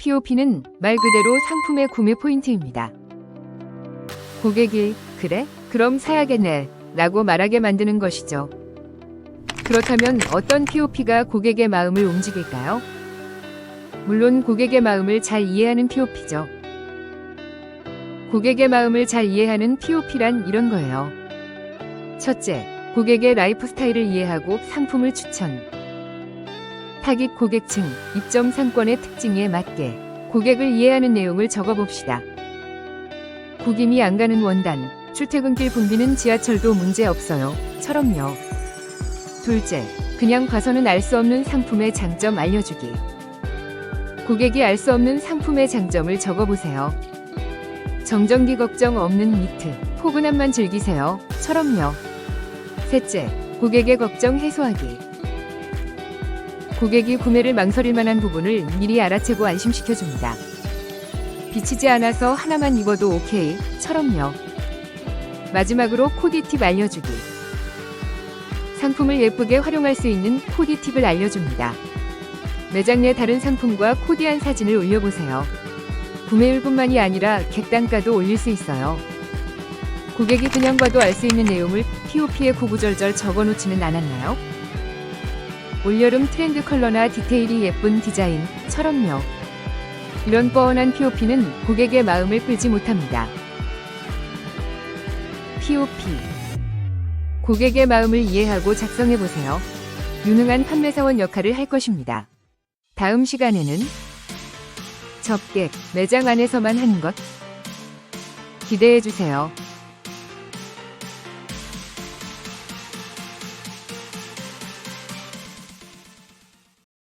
POP는 말 그대로 상품의 구매 포인트입니다. 고객이 그래? 그럼 사야겠네 라고 말하게 만드는 것이죠. 그렇다면 어떤 POP가 고객의 마음을 움직일까요? 물론 고객의 마음을 잘 이해하는 POP죠. 고객의 마음을 잘 이해하는 POP란 이런 거예요. 첫째, 고객의 라이프 스타일을 이해하고 상품을 추천. 타깃 고객층, 입점 상권의 특징에 맞게 고객을 이해하는 내용을 적어봅시다. 구김이 안 가는 원단, 출퇴근길 붐비는 지하철도 문제 없어요. 처럼요. 둘째, 그냥 봐서는 알 수 없는 상품의 장점 알려주기. 고객이 알 수 없는 상품의 장점을 적어보세요. 정전기 걱정 없는 니트, 포근함만 즐기세요. 처럼요. 셋째, 고객의 걱정 해소하기. 고객이 구매를 망설일 만한 부분을 미리 알아채고 안심시켜줍니다. 비치지 않아서 하나만 입어도 오케이. 처럼요. 마지막으로 코디 팁 알려주기. 상품을 예쁘게 활용할 수 있는 코디 팁을 알려줍니다. 매장 내 다른 상품과 코디한 사진을 올려보세요. 구매율뿐만이 아니라 객단가도 올릴 수 있어요. 고객이 그냥 봐도 알 수 있는 내용을 POP에 구구절절 적어놓지는 않았나요? 올여름 트렌드 컬러나 디테일이 예쁜 디자인처럼요. 이런 뻔한 POP는 고객의 마음을 끌지 못합니다. POP 고객의 마음을 이해하고 작성해 보세요. 유능한 판매사원 역할을 할 것입니다. 다음 시간에는 접객, 매장 안에서만 하는 것 기대해 주세요.